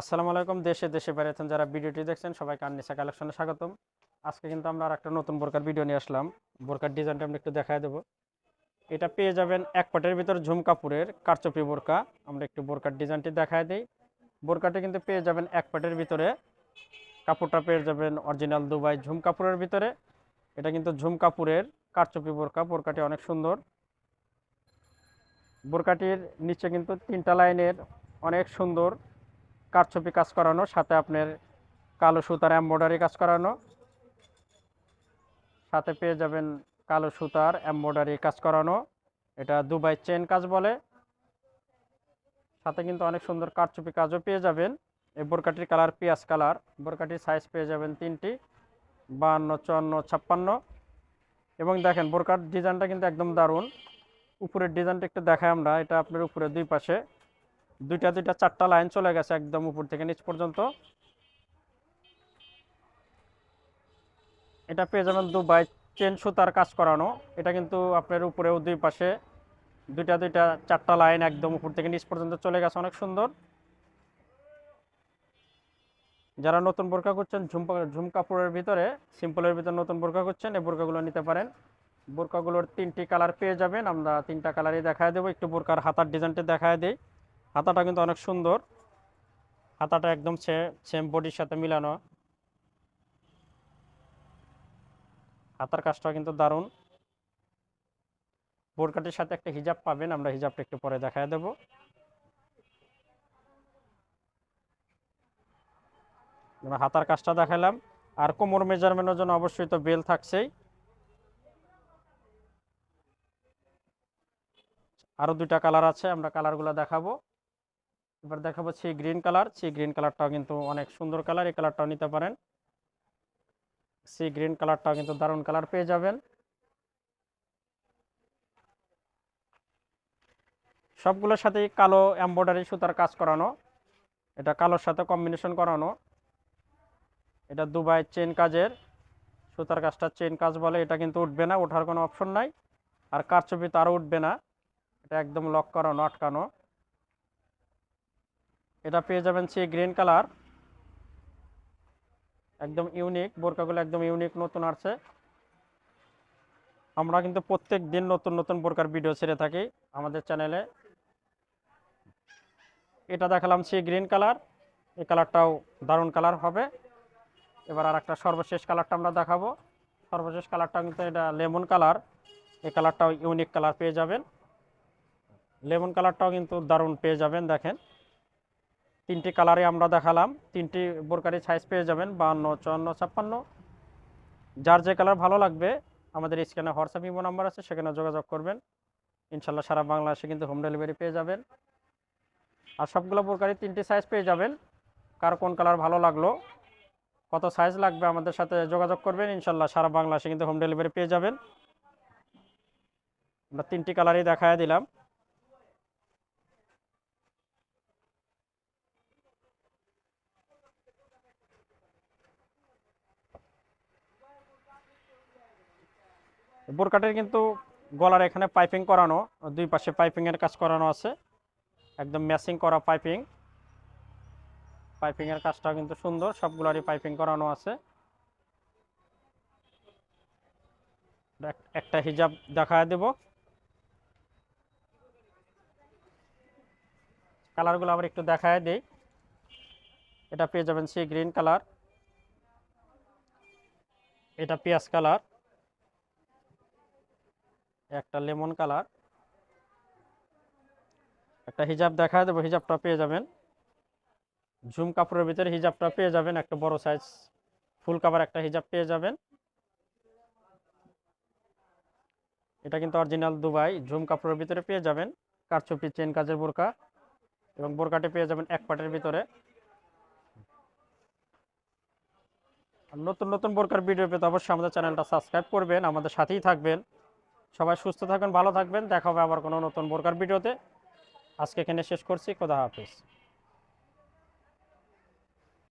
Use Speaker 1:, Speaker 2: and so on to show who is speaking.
Speaker 1: আসসালামু আলাইকুম, দেশে দেশে বেড়াতেন যারা ভিডিওটি দেখছেন, সবাইকে আননিসা কালেকশনে স্বাগতম। আজকে কিন্তু আমরা আর একটা নতুন বোরকার ভিডিও নিয়ে আসলাম। বোরকার ডিজাইনটা আমরা একটু দেখায় দেবো। এটা পেয়ে যাবেন এক পাটের ভিতর ঝুম কাপুরের কারচপি বোরকা। আমরা একটু বোরকার ডিজাইনটি দেখায় দিই। বোরকাটি কিন্তু পেয়ে যাবেন এক পাটের ভিতরে। কাপড়টা পেয়ে যাবেন অরিজিনাল দুবাই ঝুম কাপুরের ভিতরে। এটা কিন্তু ঝুম কাপুরের কারচপি বোরকা। বোরকাটি অনেক সুন্দর। বোরকাটির নিচে কিন্তু তিনটা লাইনের অনেক সুন্দর কারচুপি কাজ করানো, সাথে আপনার কালো সুতার এম্ব্রয়ডারি কাজ করানো, সাথে পেয়ে যাবেন কালো সুতার এম্ব্রয়ডারি কাজ করানো, এটা দুবাই চেন কাজ বলে। সাথে কিন্তু অনেক সুন্দর কারচুপি কাজও পেয়ে যাবেন। এই বোরকাটির কালার পিঁয়াজ কালার, বোরকাটির সাইজ পেয়ে যাবেন তিনটি, বাহান্ন, চুয়ান্ন, ছাপ্পান্ন। এবং দেখেন বোরকার ডিজাইনটা কিন্তু একদম দারুণ। উপরের ডিজাইনটা একটু দেখাই আমরা, এটা আপনার উপরে দুই পাশে। দুইটা দুইটা চারটা লাইন চলে গেছে একদম উপর থেকে নিচ পর্যন্ত। এটা পেয়ে যাবেন দুবাই চেন সুতার কাজ করানো। এটা কিন্তু আপনার উপরেও দুই পাশে দুইটা দুইটা চারটা লাইন একদম উপর থেকে নিচ পর্যন্ত চলে গেছে, অনেক সুন্দর। যারা নতুন বোরকা করছেন ঝুমকা ঝুম কাপড়ের ভিতরে, সিম্পলের ভিতরে নতুন বোরকা করছেন এই বোরকাগুলো নিতে পারেন। বোরকাগুলোর তিনটি কালার পেয়ে যাবেন, আমরা তিনটা কালারই দেখায় দেবো। একটু বোরকার হাতার ডিজাইনটা দেখায় দিই। হাতাটা কিন্তু অনেক সুন্দর। হাতাটা একদম সেম বডির সাথে মিলানো। হাতার কাজটা কিন্তু দারুণ। বোরকাটির সাথে একটা হিজাব পাবেন, আমরা হিজাবটা একটু পরে দেখায় দেব। আমরা হাতার কাজটা দেখালাম। আর কোমর মেজারমেন্টের জন্য অবশ্যই তো বেল থাকছেই। আরও দুইটা কালার আছে, আমরা কালারগুলো দেখাবো। এবার দেখাবো সেই গ্রিন কালার সেই গ্রিন কালারটাও কিন্তু অনেক সুন্দর কালার এই কালারটাও নিতে পারেন। সেই গ্রিন কালারটাও কিন্তু দারুণ কালার পেয়ে যাবেন। সবগুলোর সাথেই কালো এম্ব্রয়ডারি সুতার কাজ করানো, এটা কালোর সাথে কম্বিনেশন করানো। এটা দুবাই চেন কাজের, সুতার কাজটা চেন কাজ বলে, এটা কিন্তু উঠবে না, ওঠার কোনো অপশন নাই। আর কারচুপি তো আরও উঠবে না, এটা একদম লক করানো, আটকানো। এটা পেয়ে যাবেন সি গ্রিন কালার। একদম ইউনিক, বোরকাগুলো একদম ইউনিক নতুন আসছে। আমরা কিন্তু প্রত্যেক দিন নতুন নতুন বোরকার ভিডিও ছেড়ে থাকি আমাদের চ্যানেলে। এটা দেখালাম সি গ্রিন কালার, এই কালারটাও দারুণ কালার হবে। এবার আর একটা সর্বশেষ কালারটা আমরা দেখাবো। সর্বশেষ কালারটা কিন্তু এটা লেমন কালার, এই কালারটাও ইউনিক কালার পেয়ে যাবেন। লেমন কালারটাও কিন্তু দারুণ পেয়ে যাবেন, দেখেন। তিনটি কালারে আমরা দেখালাম। তিনটি বোরকারি সাইজ পেয়ে যাবেন, বাহান্ন, চুয়ান্ন, ছাপ্পান্ন। যার যে কালার ভালো লাগবে, আমাদের স্ক্যানে হোয়াটসঅ্যাপ ইমো নাম্বার আছে, সেখানে যোগাযোগ করবেন। ইনশাল্লাহ সারা বাংলাদেশে কিন্তু হোম ডেলিভারি পেয়ে যাবেন। আর সবগুলো বোরকারি তিনটি সাইজ পেয়ে যাবেন। কার কোন কালার ভালো লাগল, কত সাইজ লাগবে আমাদের সাথে যোগাযোগ করবেন। ইনশাল্লাহ সারা বাংলাদেশে কিন্তু হোম ডেলিভারি পেয়ে যাবেন। আমরা তিনটি কালারই দেখায় দিলাম। বোরকাটের কিন্তু গলার এখানে পাইপিং করানো, দুই পাশে পাইপিংয়ের কাজ করানো আছে। একদম ম্যাচিং করা পাইপিং পাইপিংয়ের কাজটাও কিন্তু সুন্দর, সবগুলারই পাইপিং করানো আছে। এক- একটা হিজাব দেখায় দেব। কালারগুলো আবার একটু দেখায় দিই। এটা পেয়ে যাবেন সি গ্রিন কালার এটা পেঁয়াজ কালার একটা লেমন কালার। একটা হিজাব দেখায় দেবো, হিজাবটা পেয়ে যাবেন। ঝুম কাপড়ের ভিতরে হিজাবটা পেয়ে যাবেন, একটা বড় সাইজ ফুল কাভার একটা হিজাব পেয়ে যাবেন। এটা কিন্তু অরিজিনাল দুবাই, ঝুম কাপড়ের ভিতরে পেয়ে যাবেন। কারচুপি, চেন, কাজের বোরকা এবং বোরকাটি পেয়ে যাবেন এক পাটের ভিতরে। নতুন নতুন বোরকার ভিডিও পেতে অবশ্যই আমাদের চ্যানেলটা সাবস্ক্রাইব করবেন, আমাদের সাথেই থাকবেন। সবাই সুস্থ থাকবেন, ভালো থাকবেন। দেখা হবে আবার কোনো নতুন বোরকার ভিডিওতে। আজকে এখানে শেষ করছি। খোদা হাফিজ।